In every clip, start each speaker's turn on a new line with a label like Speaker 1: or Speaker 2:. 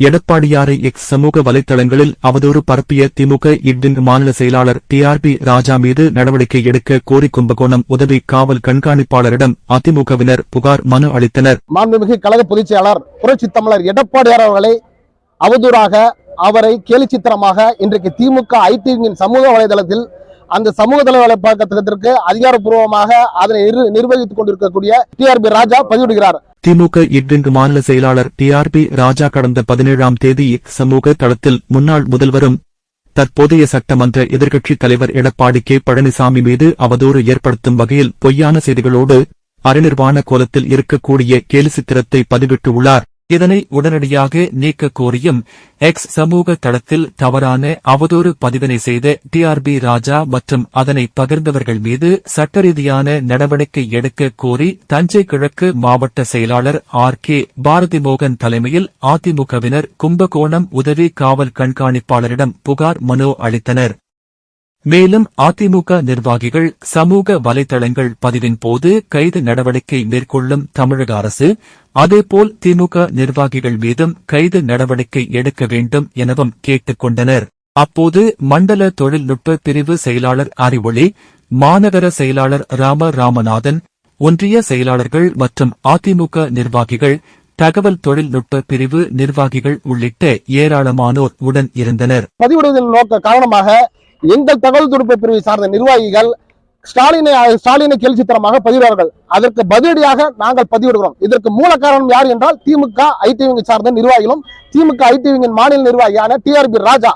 Speaker 1: எடப்பாடியாரை X சமூக வலைத்தளங்களில் அவதூறு பரப்பிய திமுக இட்டின் மாநில செயலாளர் டிஆர்பி ராஜா மீது நடவடிக்கை எடுக்க கோரி கும்பகோணம் உதவி காவல் கண்காணிப்பாளரிடம் அதிமுகவினர் புகார் மனு அளித்தனர்.
Speaker 2: மாண்புமிகு கழக பொதுச் செயலாளர் புரட்சி தமிழர் எடப்பாடியார் அவர்களை அவதூறாக அவரை கேலி சித்திரமாக இன்றைக்கு திமுக ஐடிவியின் சமூக வலைதளத்தில் அந்த சமூக தலைவலப்பக்கத்திற்கு அதிகாரப்பூர்வமாக அதனை நிர்வகித்துக் கொண்டிருக்கக்கூடிய டிஆர்பி ராஜா பதிவிடுகிறார்.
Speaker 1: திமுக இட்டின் மாநில செயலாளர் டிஆர்பி ராஜா கடந்த பதினேழாம் தேதி சமூக தளத்தில் முன்னாள் முதல்வரும் தற்போதைய சட்டமன்ற எதிர்க்கட்சித் தலைவர் எடப்பாடி கே. பழனிசாமி மீது அவதூறு ஏற்படுத்தும் வகையில் பொய்யான செய்திகளோடு அரைநிர்வாண கோலத்தில் இருக்கக்கூடிய கேலி சித்திரத்தை பதிவிட்டுள்ளார். இதனை உடனடியாக நீக்க கோரியும் எக்ஸ் சமூக தளத்தில் தவறான அவதூறு பதிவினை செய்த டிஆர்பி ராஜா மற்றும் அதனை பகிர்ந்தவர்கள் மீது சட்டரீதியான நடவடிக்கை எடுக்க கோரி தஞ்சை கிழக்கு மாவட்ட செயலாளர் ஆர் கே பாரதி மோகன் தலைமையில் அதிமுகவினர் கும்பகோணம் உதவி காவல் கண்காணிப்பாளரிடம் புகார் மனு அளித்தனர். மேலும் அதிமுக நிர்வாகிகள் சமூக வலைதளங்கள் பதிவின் போது கைது நடவடிக்கை மேற்கொள்ளும் தமிழக அரசு அதேபோல் திமுக நிர்வாகிகள் மீதும் கைது நடவடிக்கை எடுக்க வேண்டும் எனவும் கேட்டுக் கொண்டனர். அப்போது மண்டல தொழில்நுட்ப பிரிவு செயலாளர் அறிவொளி மாநகர செயலாளர் ராம ராமநாதன் ஒன்றிய செயலாளர்கள் மற்றும் அதிமுக நிர்வாகிகள் தகவல் தொழில்நுட்ப பிரிவு நிர்வாகிகள் உள்ளிட்ட ஏராளமானோர் உடன் இருந்தனர்.
Speaker 2: பதிவிடுவதன் நோக்க காரணமாக எங்கள் தகவல் தொழில்நுட்ப பிரிவை சார்ந்த நிர்வாகிகள் ஸ்டாலினை ஸ்டாலினை கேள்வித்தரமாக சித்திரமாக பதிவிடுவார்கள். அதற்கு பதிலடியாக நாங்கள் பதிவிடுகிறோம். இதற்கு மூல காரணம் யார் என்றால் திமுக ஐடிவிங்க சார்ந்த நிர்வாகிகளும் திமுக ஐடிவிங்கின் மாநில நிர்வாகியான டிஆர்பி ராஜா.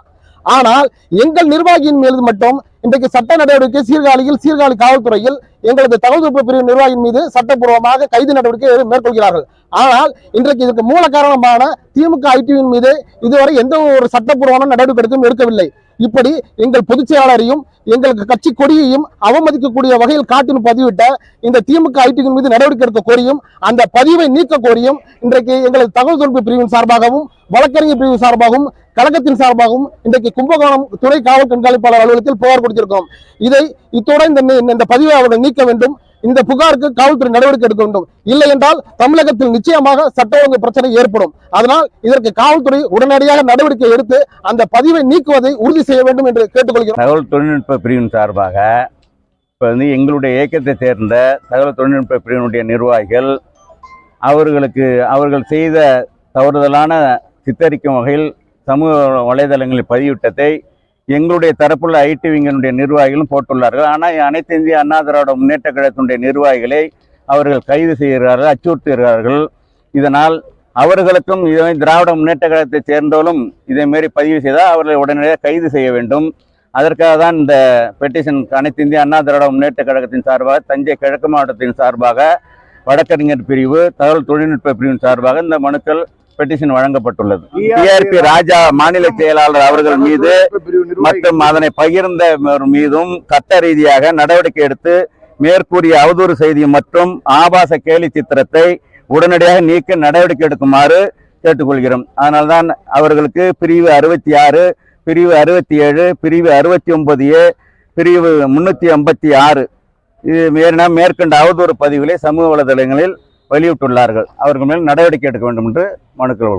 Speaker 2: ஆனால் எங்கள் நிர்வாகியின் மீது மட்டும் இன்றைக்கு சட்ட நடவடிக்கை சீர்காழியில் சீர்காழி காவல்துறையில் எங்களது தகவல் தொழில்நுட்ப பிரிவு நிர்வாகியின் மீது சட்டப்பூர்வமாக கைது நடவடிக்கை மேற்கொள்கிறார்கள். ஆனால் இன்றைக்கு இதற்கு மூல காரணமான திமுக ஐடிவியின் மீது இதுவரை எந்த ஒரு சட்டப்பூர்வமான நடவடிக்கை எடுக்கும் எடுக்கவில்லை. இப்படி எங்கள் பொதுச் செயலாளரையும் எங்களுக்கு கட்சி கொடியையும் அவமதிக்கக்கூடிய வகையில் காட்டின் பதிவிட்ட இந்த திமுக ஐடிவின் மீது நடவடிக்கை எடுக்க கோரியும் அந்த பதிவை நீக்க கோரியும் இன்றைக்கு எங்களது தகவல் தொழில்நுட்ப பிரிவின் சார்பாகவும் வழக்கறிஞர் பிரிவு சார்பாகவும் கழகத்தின் சார்பாகவும் இன்றைக்கு கும்பகோணம் துணை காவல் கண்காணிப்பாளர் அலுவலகத்தில் புகார் கொடுத்திருக்கோம். இதை இத்தோட இந்த இந்த பதிவை அவர்கள் நீக்க வேண்டும். இந்த புகாருக்கு காவல்துறை நடவடிக்கை எடுக்க வேண்டும். இல்லை என்றால் தமிழகத்தில் நிச்சயமாக சட்ட ஒழுங்கு பிரச்சனை ஏற்படும். அதனால் இதற்கு காவல்துறை உடனடியாக நடவடிக்கை எடுத்து அந்த பதிவை நீக்குவதை உறுதி செய்ய வேண்டும் என்று கேட்டுக்கொள்கிறோம்.
Speaker 3: தகவல் தொழில்நுட்ப பிரிவின் சார்பாக இப்போ வந்து எங்களுடைய இயக்கத்தை சேர்ந்த தகவல் தொழில்நுட்ப பிரிவினுடைய நிர்வாகிகள் அவர்களுக்கு அவர்கள் செய்த தவறுதலான சித்தரிக்கும் வகையில் சமூக வலைதளங்களில் பதிவிட்டதை எங்களுடைய தரப்புள்ள ஐடிவிங்களுடைய நிர்வாகிகளும் போட்டுள்ளார்கள். ஆனால் அனைத்து இந்திய அண்ணா திராவிட முன்னேற்ற கழகத்தினுடைய நிர்வாகிகளை அவர்கள் கைது செய்கிறார்கள் அச்சுறுத்துகிறார்கள். இதனால் அவர்களுக்கும் இதை திராவிட முன்னேற்ற கழகத்தை சேர்ந்தோலும் இதேமாரி பதிவு செய்தால் அவர்களை உடனடியாக கைது செய்ய வேண்டும். அதற்காக தான் இந்த பெட்டிஷன் அனைத்து இந்திய அண்ணா திராவிட முன்னேற்ற கழகத்தின் சார்பாக தஞ்சை கிழக்கு மாவட்டத்தின் சார்பாக வழக்கறிஞர் பிரிவு தகவல் தொழில்நுட்ப பிரிவின் சார்பாக இந்த மனுக்கள் பெட்டிஷன் வழங்கப்பட்டுள்ளது. டிஆர்பி ராஜா மாநில செயலாளர் அவர்கள் மீது மற்றும் அதனை பகிர்ந்த மீதும் சட்ட ரீதியாக நடவடிக்கை எடுத்து மேற்கூறிய அவதூறு செய்தி மற்றும் ஆபாச கேலி சித்திரத்தை உடனடியாக நீக்க நடவடிக்கை எடுக்குமாறு கேட்டுக்கொள்கிறோம். அதனால்தான் அவர்களுக்கு பிரிவு அறுபத்தி ஆறு பிரிவு அறுபத்தி ஏழு பிரிவு அறுபத்தி ஒன்பது ஏ பிரிவு முன்னூற்றி ஐம்பத்தி ஆறு. இது மேற்கொண்ட மேற்கண்ட அவதூறு பதிவுகளை சமூக வலைதளங்களில் வெளியிட்டுள்ளார்கள் அவர்கள் மேல் நடவடிக்கை எடுக்க வேண்டும் என்று மனுக்கள்